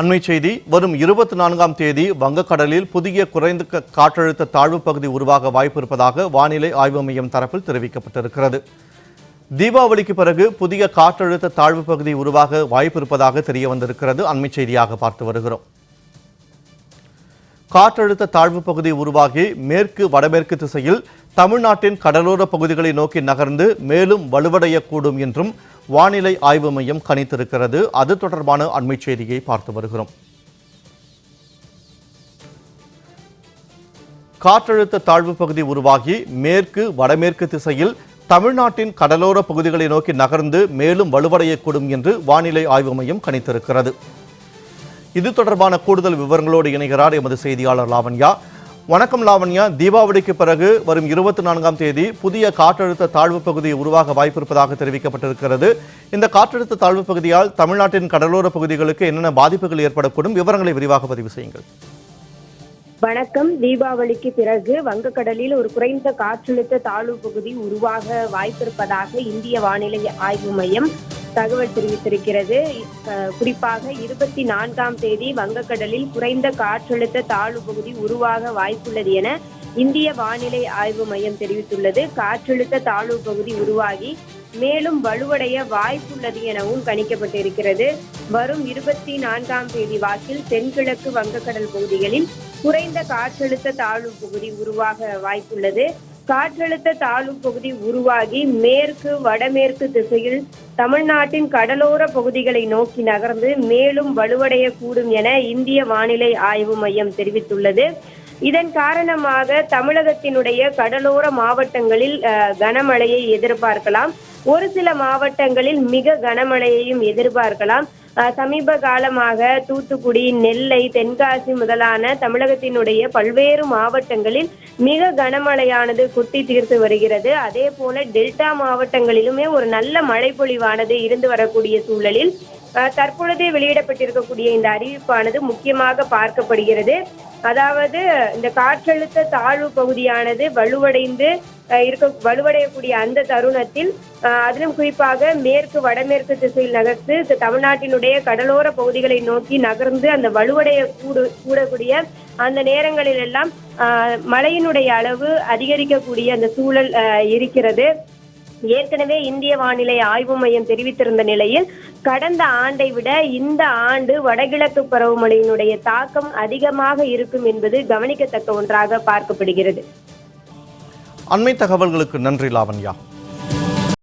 அண்மை செய்தி வரும் இருபத்தி நான்காம் தேதி வங்கக்கடலில் புதிய குறைந்த காற்றழுத்த தாழ்வு பகுதி உருவாக வாய்ப்பு இருப்பதாக வானிலை ஆய்வு மையம் தரப்பில் தெரிவிக்கப்பட்டிருக்கிறது. தீபாவளிக்கு பிறகு புதிய காற்றழுத்த தாழ்வு பகுதி உருவாக வாய்ப்பு இருப்பதாக தெரிய வந்திருக்கிறது. அண்மை செய்தியாக பார்த்து வருகிறோம். காற்றழுத்த தாழ்வு பகுதி உருவாகி மேற்கு வடமேற்கு திசையில் தமிழ்நாட்டின் கடலோர பகுதிகளை நோக்கி நகர்ந்து மேலும் வலுவடையக்கூடும் என்றும் வானிலை ஆய்வு மையம் கணித்திருக்கிறது. அது தொடர்பான அண்மை செய்தியை பார்த்து வருகிறோம். காற்றழுத்த தாழ்வு பகுதி உருவாகி மேற்கு வடமேற்கு திசையில் தமிழ்நாட்டின் கடலோர பகுதிகளை நோக்கி நகர்ந்து மேலும் வலுவடையக்கூடும் என்று வானிலை ஆய்வு மையம் கணித்திருக்கிறது. இது தொடர்பான கூடுதல் விவரங்களோடு இணைகிறார் எமது செய்தியாளர் லாவண்யா. வணக்கம் லாவண்யா. தீபாவளிக்கு பிறகு வரும் இருபத்தி நான்காம் தேதி புதிய காற்றழுத்த தாழ்வு பகுதி உருவாக வாய்ப்பிருப்பதாக தெரிவிக்கப்பட்டிருக்கிறது. இந்த காற்றழுத்த தாழ்வு பகுதியால் தமிழ்நாட்டின் கடலோர பகுதிகளுக்கு என்னென்ன பாதிப்புகள் ஏற்படக்கூடும் விவரங்களை விரிவாக பதிவு செய்யுங்கள். வணக்கம். தீபாவளிக்கு பிறகு வங்கக்கடலில் ஒரு குறைந்த காற்றழுத்த தாழ்வு பகுதி உருவாக வாய்ப்பிருப்பதாக இந்திய வானிலை ஆய்வு மையம் தகவல் தெரிவித்திருக்கிறது. குறிப்பாக இருபத்தி நான்காம் தேதி வங்கக்கடலில் குறைந்த காற்றழுத்த தாழ்வு பகுதி உருவாக வாய்ப்புள்ளது என இந்திய வானிலை ஆய்வு மையம் தெரிவித்துள்ளது. காற்றழுத்த தாழ்வு பகுதி உருவாகி மேலும் வலுவடைய வாய்ப்புள்ளது எனவும் கணிக்கப்பட்டிருக்கிறது. வரும் இருபத்தி நான்காம் தேதி வாக்கில் தென்கிழக்கு வங்கக்கடல் பகுதிகளில் குறைந்த காற்றழுத்த தாழ்வு பகுதி உருவாக வாய்ப்புள்ளது. காற்றழுத்த தாழ்வு பகுதி உருவாகி மேற்கு வடமேற்கு திசையில் தமிழ்நாட்டின் கடலோர பகுதிகளை நோக்கி நகர்ந்து மேலும் வலுவடையக்கூடும் என இந்திய வானிலை ஆய்வு மையம் தெரிவித்துள்ளது. இதன் காரணமாக தமிழகத்தினுடைய கடலோர மாவட்டங்களில் கனமழையை எதிர்பார்க்கலாம். ஒரு சில மாவட்டங்களில் மிக கனமழையையும் எதிர்பார்க்கலாம். சமீப காலமாக தூத்துக்குடி நெல்லை தென்காசி முதலான தமிழகத்தினுடைய பல்வேறு மாவட்டங்களில் மிக கனமழையானது குட்டி தீர்த்து வருகிறது. அதே போல டெல்டா மாவட்டங்களிலுமே ஒரு நல்ல மழைப்பொழிவானது இருந்து வரக்கூடிய சூழலில் தற்பொழுது வெளியிடப்பட்டிருக்கக்கூடிய இந்த அறிவிப்பானது முக்கியமாக பார்க்கப்படுகிறது. அதாவது இந்த காற்றழுத்த தாழ்வு பகுதியானது வலுவடைந்து இருக்க வலுவடையக்கூடிய அந்த தருணத்தில் அதிலும் குறிப்பாக மேற்கு வடமேற்கு திசையில் நகர்த்து தமிழ்நாட்டினுடைய கடலோர பகுதிகளை நோக்கி நகர்ந்து அந்த வலுவடைய கூடு கூடக்கூடிய அந்த நேரங்களில் எல்லாம் மழையினுடைய அளவு அதிகரிக்கக்கூடிய அந்த சூழல் இருக்கிறது. ஏற்கனவே இந்திய வானிலை ஆய்வு மையம் தெரிவித்திருந்த நிலையில் கடந்த ஆண்டை விட இந்த ஆண்டு வடகிழக்கு பருவமழையினுடைய தாக்கம் அதிகமாக இருக்கும் என்பது கவனிக்கத்தக்க ஒன்றாக பார்க்கப்படுகிறது. அண்மை தகவல்களுக்கு நன்றி லாவண்யா.